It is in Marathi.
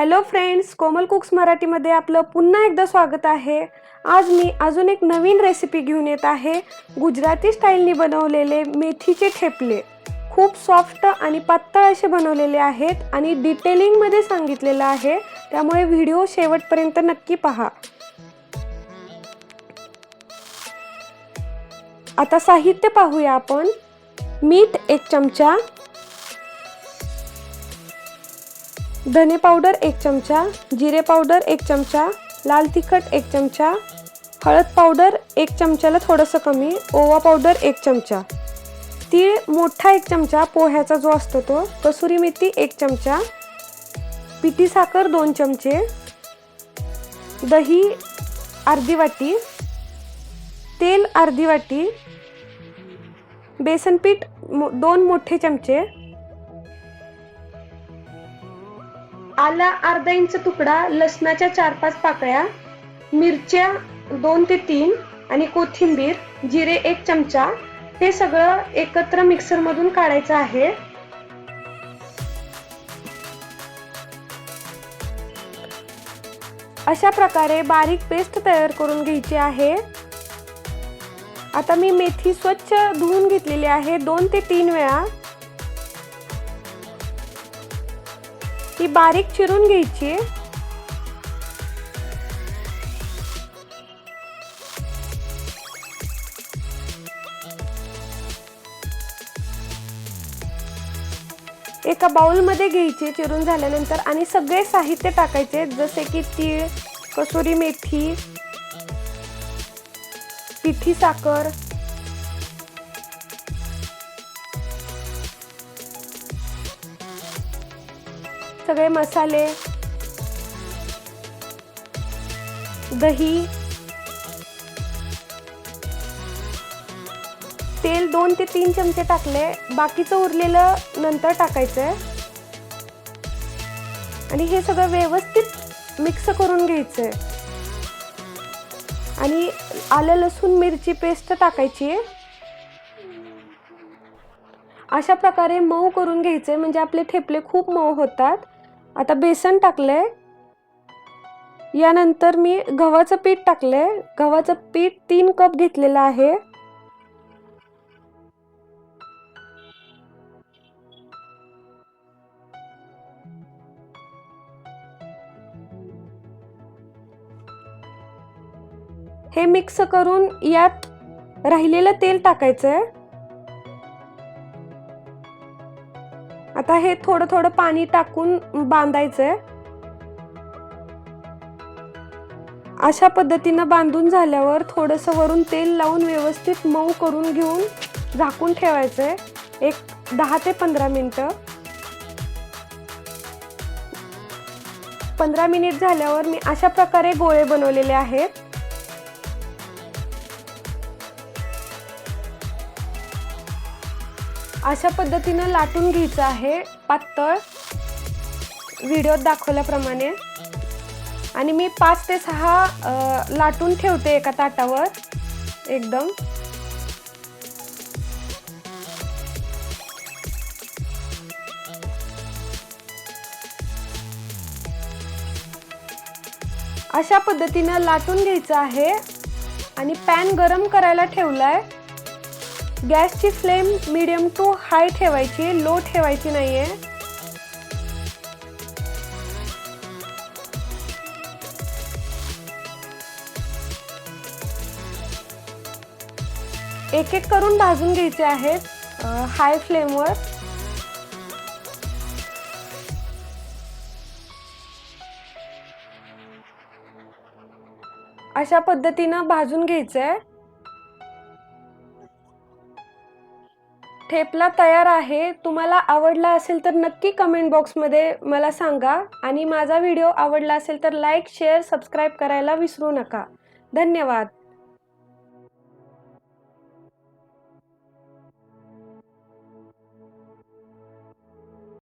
हॅलो फ्रेंड्स कोमल कुक्स मराठीमध्ये आपलं पुन्हा एकदा स्वागत आहे. आज मी अजून एक नवीन रेसिपी घेऊन येत आहे. गुजराती स्टाईलनी बनवलेले मेथीचे ठेपले. खूप सॉफ्ट आणि पातळ असे बनवलेले आहेत आणि डिटेलिंगमध्ये सांगितलेलं आहे. त्यामुळे व्हिडिओ शेवटपर्यंत नक्की पहा. आता साहित्य पाहूया आपण. मीठ एक चमचा धने पावडर एक चमचा जिरे पावडर एक चमचा लाल तिखट एक चमचा हळद पावडर एक चमच्याला थोडंसं कमी ओवा पावडर एक चमचा. तीळ मोठा एक चमचा पोह्याचा जो असतो तो कसुरी मेथी एक चमचा पिठी साखर दोन चमचे दही अर्धी वाटी तेल अर्धी वाटी बेसन पीठ मो- दोन मोठे चमचे आला अर्धा इंच तुकडा लसणाच्या चार पाच पाकळ्या मिरच्या दोन ते तीन आणि कोथिंबीर जिरे एक चमचा. हे सगळं एकत्र मिक्सर मधून काढायचं आहे. अशा प्रकारे बारीक पेस्ट तयार करून घ्यायची आहे. आता मी मेथी स्वच्छ धुवून घेतलेली आहे दोन ते तीन वेळा. ती बारीक चिरून घ्यायची. एका बाउलमध्ये घ्यायचे चिरून झाल्यानंतर आणि सगळे साहित्य टाकायचे जसे की तीळ कसुरी मेथी पिठी साखर. सगळे मसाले दही तेल दोन ते तीन चमचे टाकले. बाकीचं उरलेलं नंतर टाकायचंय. आणि हे सगळं व्यवस्थित मिक्स करून घ्यायचंय. आणि आलं लसूण मिरची पेस्ट टाकायची. अशा प्रकारे मऊ करून घ्यायचे म्हणजे आपले ठेपले खूप मऊ होतात. आता बेसन टाकलं आहे यानंतर मी गव्हाचं पीठ टाकलं आहे गव्हाचं पीठ तीन कप घेतलेलं आहे. हे मिक्स करून यात राहिलेलं तेल टाकायचं आहे आता हे थोडं थोडं पाणी टाकून बांधायचंय. अशा पद्धतीनं बांधून झाल्यावर थोडंसं वरून तेल लावून व्यवस्थित मऊ करून घेऊन झाकून ठेवायचंय. एक दहा ते पंधरा मिनटं. पंधरा मिनिट झाल्यावर मी अशा प्रकारे गोळे बनवलेले आहेत. अशा पद्धतीनं लाटून घ्यायचं आहे पातळ. व्हिडिओत दाखवल्याप्रमाणे. आणि मी पाच ते सहा लाटून ठेवते एका ताटावर. एकदम. अशा पद्धतीनं लाटून घ्यायचं आहे. आणि पॅन गरम करायला ठेवलाय. गॅसची फ्लेम मीडियम टू हाय ठेवायची लो ठेवायची नाही आहे एक एक करून भाजून घ्यायचे आहेत हाय फ्लेमवर. अशा पद्धतीनं भाजून घ्यायचं आहे ठेपला तयार आहे. तुम्हाला आवडला असेल तर नक्की कमेंट बॉक्समध्ये मला सांगा. आणि माझा व्हिडिओ आवडला असेल तर लाईक शेअर सबस्क्राईब करायला विसरू नका. धन्यवाद.